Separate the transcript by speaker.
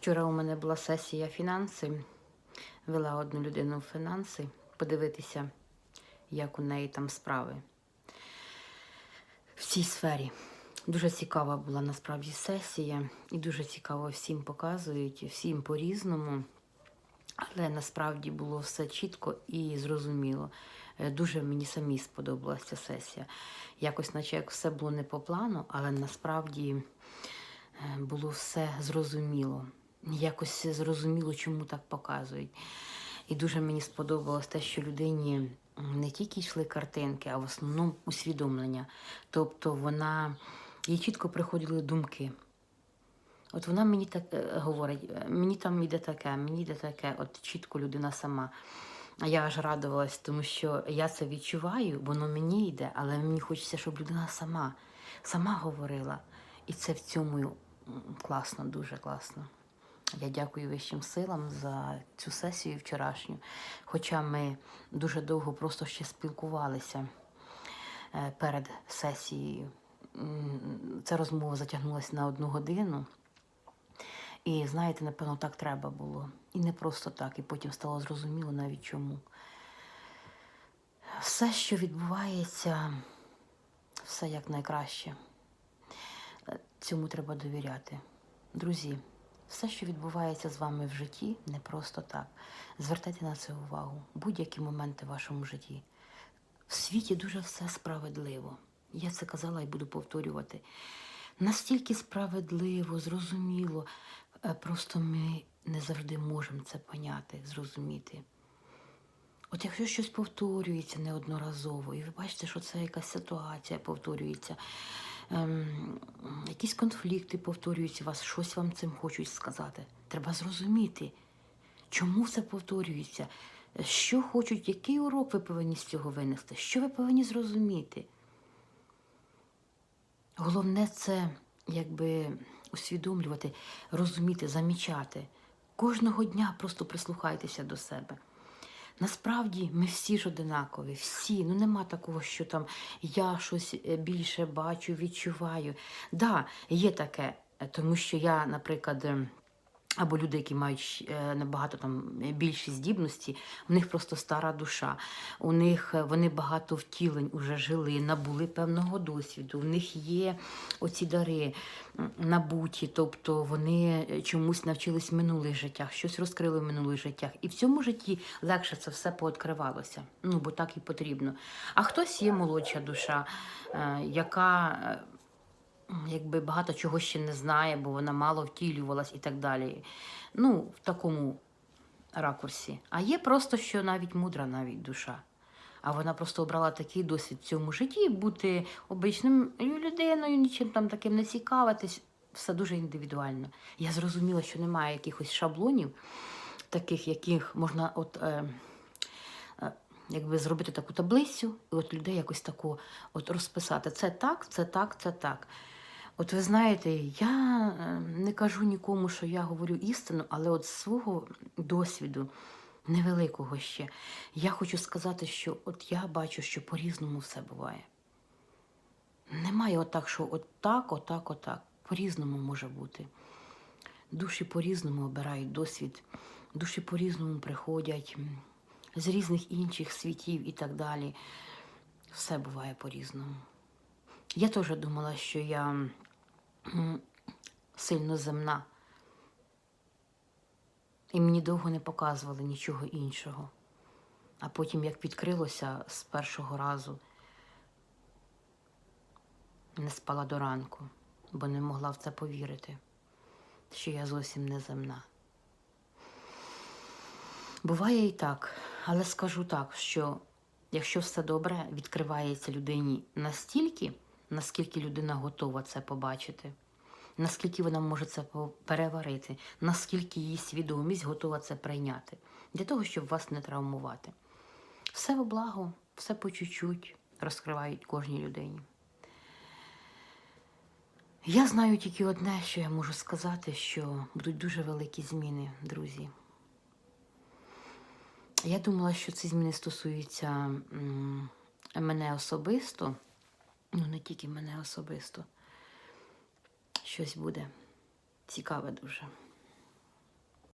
Speaker 1: Вчора у мене була сесія фінанси. Вела одну людину в фінанси, подивитися, як у неї там справи в цій сфері. Дуже цікава була насправді сесія, і дуже цікаво всім показують, всім по-різному. Але насправді було все чітко і зрозуміло. Е, Дуже мені самі сподобалася сесія. Якось, наче як все було не по плану, але насправді е, було все зрозуміло. Якось зрозуміло, чому так показують. І дуже мені сподобалось те, що людині не тільки йшли картинки, а в основному усвідомлення. Тобто вона їй чітко приходили думки. От вона мені так е, говорить, е, мені там йде таке, мені йде таке, от чітко людина сама. А я аж радувалась, тому що я це відчуваю, воно мені йде, але мені хочеться, щоб людина сама, сама говорила. І це в цьому класно, дуже класно. Я дякую вищим силам за цю сесію вчорашню. Хоча ми дуже довго просто ще спілкувалися е, перед сесією. Ця розмова затягнулася на одну годину. І знаєте, напевно, так треба було. І не просто так. І потім стало зрозуміло навіть чому. Все, що відбувається, все як найкраще. Е, Цьому треба довіряти. Друзі, все, що відбувається з вами в житті, не просто так. Звертайте на це увагу. Будь-які моменти в вашому житті. В світі дуже все справедливо. Я це казала і буду повторювати. Настільки справедливо, зрозуміло. Е, Просто ми не завжди можемо це поняти, зрозуміти. От якщо щось повторюється неодноразово, і ви бачите, що це якась ситуація повторюється, ем, якісь конфлікти повторюються, вас щось вам цим хочуть сказати. Треба зрозуміти, чому це повторюється, що хочуть, який урок ви повинні з цього винести, що ви повинні зрозуміти. Головне це якби усвідомлювати, розуміти, замічати. Кожного дня просто прислухайтеся до себе. Насправді ми всі ж одинакові, всі. Ну нема такого, що там я щось е, більше бачу, відчуваю. Да, є таке, е, тому що я, наприклад, ем, або люди, які мають е, набагато там більші здібності, у них просто стара душа. У них е, вони багато втілень уже жили, набули певного досвіду. У них є оці дари набуті, тобто вони е, чомусь навчились в минулих життях, щось розкрили в минулих життях. І в цьому житті легше це все пооткривалося. Ну, бо так і потрібно. А хтось є молодша душа, е, яка. Якби багато чого ще не знає, бо вона мало втілювалась і так далі. Ну, в такому ракурсі. А є просто, що навіть мудра навіть душа. А вона просто обрала такий досвід в цьому житті, бути обичною людиною, нічим там таким не цікавитись. Все дуже індивідуально. Я зрозуміла, що немає якихось шаблонів, таких, яких можна от. Е, е, Якби зробити таку таблицю, і от людей якось таку от розписати. Це так, це так, це так. От ви знаєте, я е, не кажу нікому, що я говорю істину, але от з свого досвіду, невеликого ще, я хочу сказати, що от я бачу, що по-різному все буває. Немає отак, що отак, отак, отак. По-різному може бути. Душі по-різному обирають досвід, душі по-різному приходять з різних інших світів і так далі. Все буває по-різному. Я теж думала, що я сильно земна. І мені довго не показували нічого іншого. А потім, як відкрилося з першого разу, не спала до ранку, бо не могла в це повірити, що я зовсім не земна. Буває і так, але скажу так, що якщо все добре, відкривається людині настільки, наскільки людина готова це побачити, наскільки вона може це переварити, наскільки її свідомість готова це прийняти, для того, щоб вас не травмувати. Все во благо, все по чуть-чуть розкривають кожній людині. Я знаю тільки одне, що я можу сказати, що будуть дуже великі зміни, друзі. Я думала, що ці зміни стосуються мене особисто, ну не тільки мене особисто. Щось буде цікаве дуже.